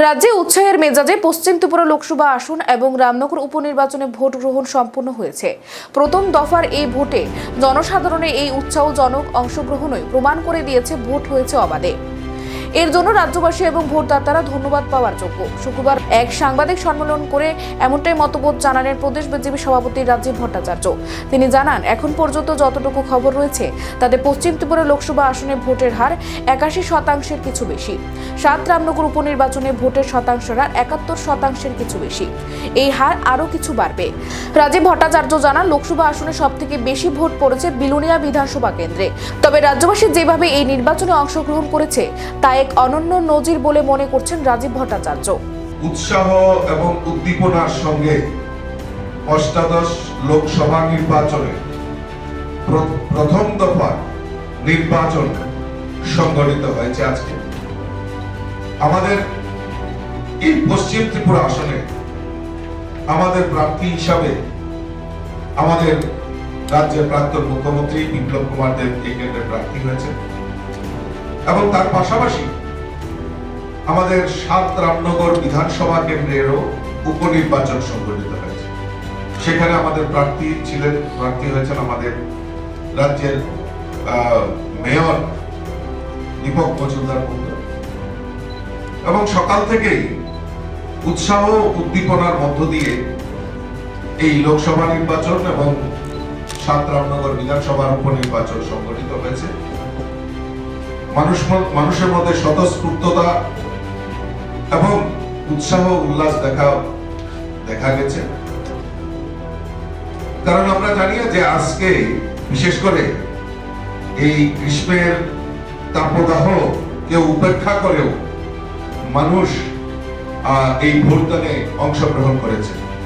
রাজ্যে উৎসাহের মেজাজে পশ্চিম ত্রিপুরা লোকসভা আসন এবং রামনগর উপনির্বাচনে ভোট গ্রহণ সম্পন্ন হয়েছে। প্রথম দফার এই ভোটে জনসাধারণের এই উৎসাহজনক অংশগ্রহণই প্রমাণ করে দিয়েছে ভোট হয়েছে অবাধে। এর জন্য রাজ্যবাসী এবং ভোটদাতারা ধন্যবাদ পাওয়ার যোগ্য। শুক্রবার এক সাংবাদিক সম্মেলন করে এমনটাই মতবোধ জানালেন প্রদেশ বিজেপি সভাপতি রাজীব ভট্টাচার্য। তিনি জানান, এখন পর্যন্ত যতটুকু খবর রয়েছে, তাতে পশ্চিম ত্রিপুরা লোকসভা আসনে ভোটের হার একাশি শতাংশের কিছু বেশি। সাত রামনগর উপনির্বাচনে ভোটের শতাংশের হার একাত্তর শতাংশের কিছু বেশি। এই হার আরও কিছু বাড়বে। রাজীব ভট্টাচার্য জানান, লোকসভা আসনে সব থেকে বেশি ভোট পড়েছে বিলুনিয়া বিধানসভা কেন্দ্রে। তবে রাজ্যবাসী যেভাবে এই নির্বাচনে অংশগ্রহণ করেছে তা এক অনন্য নজির বলে মনে করছেন রাজীব ভট্টাচার্য। উৎসাহ এবং উদ্দীপনার সঙ্গে অষ্টাদশ লোকসভা নির্বাচনে প্রথম দফা নির্বাচন সংগঠিত হয়েছে আজকে। আমাদের এই পশ্চিম ত্রিপুরা আসনে আমাদের প্রার্থী হিসাবে আমাদের রাজ্যের প্রাক্তন মুখ্যমন্ত্রী বিপ্লব কুমার দেব এই কেন্দ্রে প্রার্থী হয়েছে। এবং তার পাশাপাশি আমাদের সাত রামনগর বিধানসভা কেন্দ্রেরও উপনির্বাচন সংগঠিত হয়েছে সেখানে আমাদের প্রার্থী ছিলেন, প্রার্থী হয়েছেন আমাদের রাজ্যের মেয়র দীপক মজুমদার। এবং সকাল থেকেই উৎসাহ উদ্দীপনার মধ্য দিয়ে এই লোকসভা নির্বাচন এবং সাত রামনগর বিধানসভার উপনির্বাচন সংগঠিত হয়েছে মানুষ মানুষের মধ্যে স্বতঃস্ফূর্ততা এবং উৎসাহ উল্লাস দেখা দেখা গেছে। কারণ আমরা জানি যে আজকে, বিশেষ করে এই গ্রীষ্মের তাপদাহ কেউ উপেক্ষা করেও মানুষ এই ভোটদানে অংশগ্রহণ করেছে।